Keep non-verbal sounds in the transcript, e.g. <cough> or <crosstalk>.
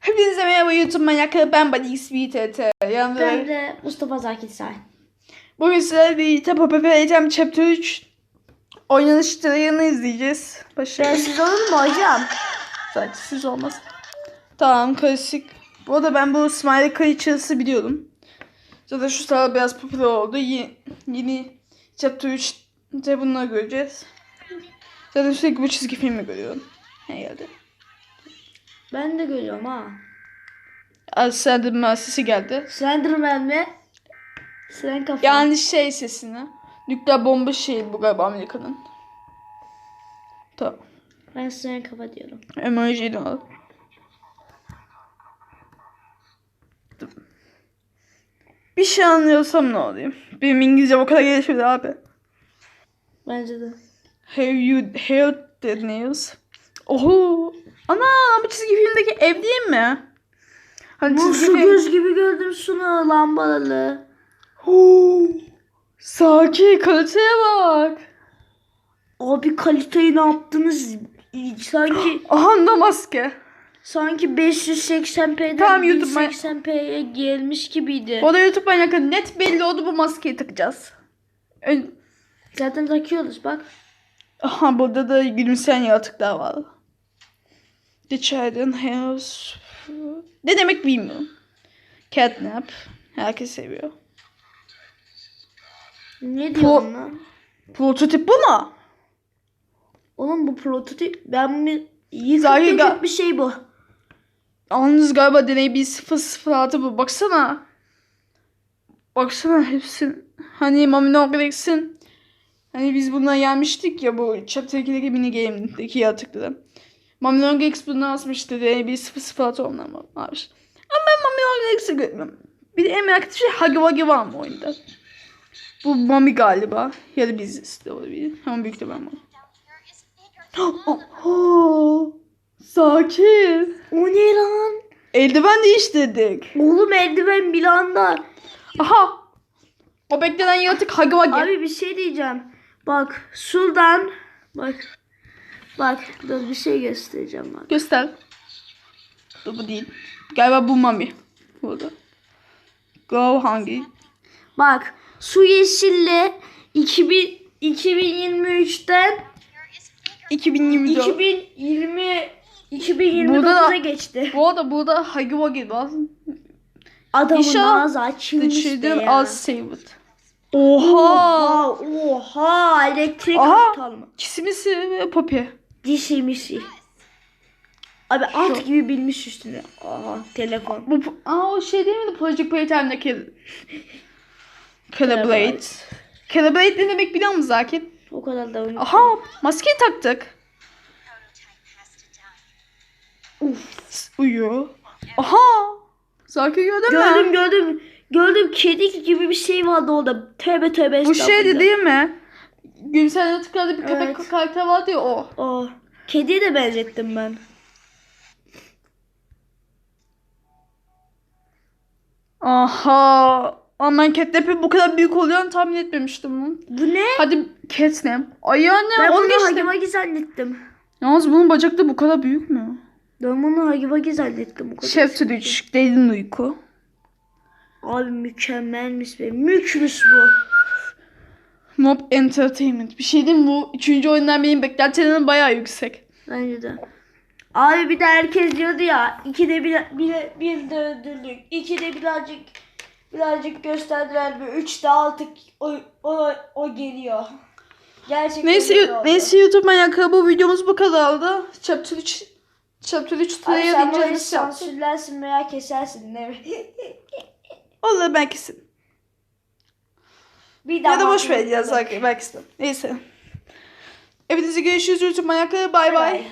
Hepinize merhaba YouTube manyakları ben Badi XVTT. Yanımda Ben de Mustafa Zakir Say. bugün sizlerle birlikte Papa Playtime Chapter 3 oynanış trailerını izleyeceğiz. Başla. Ben siz olur mu hocam? Sadece siz olmaz. Tamam klasik. Bu arada ben bu Smiley Creatures'ı biliyorum. Zaten şu sıra biraz popüler oldu. Yeni, yeni Chapter 3'te bunları göreceğiz. Zaten sürekli bu çizgi filmi görüyorum. Ne geldi? Ben de görüyorum ha. Aslandır Müessesi geldi. Slenderman mi? Siren kafa. Yani şey sesini. Nükleer bomba şeyi bu galiba Amerika'nın. Tamam. Ben Siren kafa diyorum. Emoji'yi de al. Bir şey anlıyorsam ne olayım? Benim İngilizce o kadar gelişmedi abi. Bence de. Have you heard the news? Oho. Ana bu çizgi filmdeki ev değil mi? Hani Bu çizgi su film- göz gibi gördüm şunu lambalı. Oo. Sakin kaliteye bak. Abi kaliteyi ne yaptınız? Sanki <gasps> Aha da maske. sanki 580p'den Tamam, YouTube 1080p'ye gelmiş gibiydi. O da YouTube manyakı net belli oldu bu maskeyi takacağız. Ön- Zaten takıyoruz bak. Aha burada da gülümseyen yaratıklar var. The Children House. Ne demek bilmiyorum. Catnap. Herkes seviyor. Ne diyorsun lan? Prototip bu mu? Oğlum bu prototip ben mi dökük bir şey bu. Yalnız galiba deney bir 006 bu. Baksana. Baksana hepsi. Hani Mamino Galaxy'in Hani biz bundan gelmiştik ya bu Chapter 2'deki mini game'deki yaratıkları. Mamino Galaxy bunu asmıştı. Deney bir 006 ondan varmış. Ama ben Mamino Galaxy görmüyorum. Bir de en merak ettiğim şey Huggy Wuggy var mı oyunda? Bu Mami galiba. Ya da biz de olabilir. Ama büyük de ben var. Oh, sakin. O ne lan? Eldiven değiştirdik. Oğlum eldiven bir anda. Aha. O beklenen yaratık Huggy Wuggy. Abi bir şey diyeceğim. Bak şuradan bak. Bak dur bir şey göstereceğim bak. Göster. Dur bu değil. Galiba bu Mami. Burada. Go hangi? Bak su yeşille 2000 2023'ten 2024. 2020 2029'a Burada da- geçti. Bu arada burada Huggy Wuggy var. Adamın ağzı açılmış ya. are saved. Oha. Oha, oha elektrik Aha. Kisimisi ve Poppy. Dişi mişi. Abi at gibi bilmiş üstüne. Aha telefon. Bu aa o şey değil miydi Project Playtime'daki Calibrate. Calibrate ne demek biliyor musun Zakir? O kadar da unuttum. Aha maskeyi taktık. Uf uyuyor. Aha. Zakir gördün mü? Gördüm gördüm. Gördüm kedi gibi bir şey vardı orada. Tövbe tövbe Bu şeydi değil mi? Gülsel Yatıklar'da bir köpek Evet. karakter vardı ya o. O. Kediye de benzettim ben. Aha. Aman Catnap'in bu kadar büyük olacağını tahmin etmemiştim lan. Bu ne? Hadi Catnap. Ay anne Ben onu bunu geçtim. Hagi zannettim. Yalnız bunun bacakları bu kadar büyük mü? Ben bunu Hagi Wagi zannettim. O kadar. Chapter 3. Derin uyku. Abi mükemmelmiş be. Mükmüş bu. Mob Entertainment. Bir şey diyeyim bu üçüncü oyundan benim beklentilerim bayağı yüksek. Bence de. Abi bir de herkes diyordu ya. ikide bir, bir, bir de öldürdük. İkide birazcık birazcık gösterdiler. Bir üçte altık o, o, o geliyor. Gerçekten Neyse, neyse YouTube manyakları bu videomuz bu kadardı. Chapter 3 Chapter 3 Abi trailer sen incelemesi yaptık. sansürlersin veya kesersin Olur <laughs> belki. Bir daha Ya da boş ver ya belki. Neyse. Hepinize görüşürüz YouTube manyakları. Bay. bay.